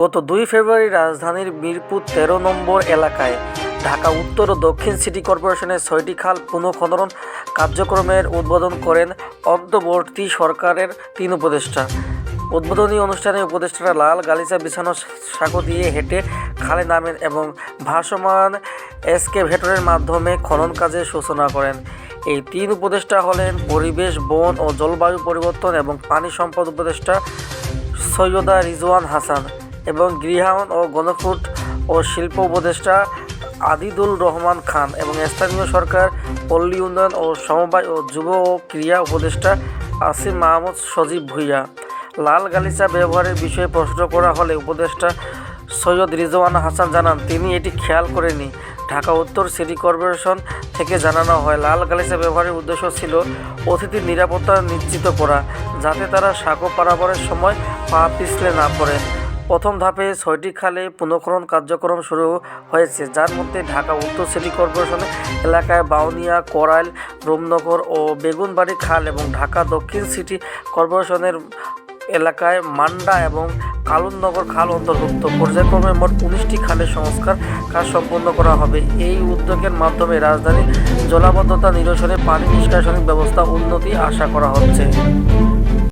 গত দুই ফেব্রুয়ারি রাজধানীর মিরপুর তেরো নম্বর এলাকায় ঢাকা উত্তর ও দক্ষিণ সিটি কর্পোরেশনের ছয়টি খাল পুনঃখনন কার্যক্রমের উদ্বোধন করেন অন্তর্বর্তী সরকারের তিন উপদেষ্টা। উদ্বোধনী অনুষ্ঠানে উপদেষ্টারা লাল গালিচা বিছানো সাঁকো দিয়ে হেঁটে খালে নামেন এবং ভাসমান এসকেভেটরের মাধ্যমে খনন কাজের সূচনা করেন। এই তিন উপদেষ্টা হলেন পরিবেশ, বন ও জলবায়ু পরিবর্তন এবং পানি সম্পদ উপদেষ্টা সৈয়দা রিজওয়ান হাসান। এবং গৃহায়ন ও গণফুড ও শিল্প উপদেষ্টা আদিদুল রহমান খান এবং স্থানীয় সরকার, পল্লী উন্নয়ন ও সমবায় ও যুব ও ক্রীড়া উপদেষ্টা আসিম মাহমুদ সজীব ভুইয়া। লাল গালিচা ব্যবহারের বিষয়ে প্রশ্ন করা হলে উপদেষ্টা সৈয়দ রিজওয়ান হাসান জানান, তিনি এটি খেয়াল করেনি ঢাকা উত্তর সিটি কর্পোরেশন থেকে জানানো হয়, লাল গালিচা ব্যবহারের উদ্দেশ্য ছিল অতিথির নিরাপত্তা নিশ্চিত করা, যাতে তারা সাঁকো পারাপারের সময় পা পিছলে না পড়ে। প্রথম ধাপে ছয়টি খালে পুনঃখনন কার্যক্রম শুরু হয়েছে, যার মধ্যে ঢাকা উত্তর সিটি কর্পোরেশন এলাকায় বাউনিয়া, করাইল রোমনগর ও বেগুনবাড়ি খাল এবং ঢাকা দক্ষিণ সিটি কর্পোরেশনের এলাকায় মান্ডা এবং কালুননগর খাল অন্তর্ভুক্ত। পর্যায়ক্রমে মোট উনিশটি খালের সংস্কার কাজ সম্পন্ন করা হবে। এই উদ্যোগের মাধ্যমে রাজধানীর জলাবদ্ধতা নিরসনে পানি নিষ্কাশনের ব্যবস্থা, উন্নতি আশা করা হচ্ছে।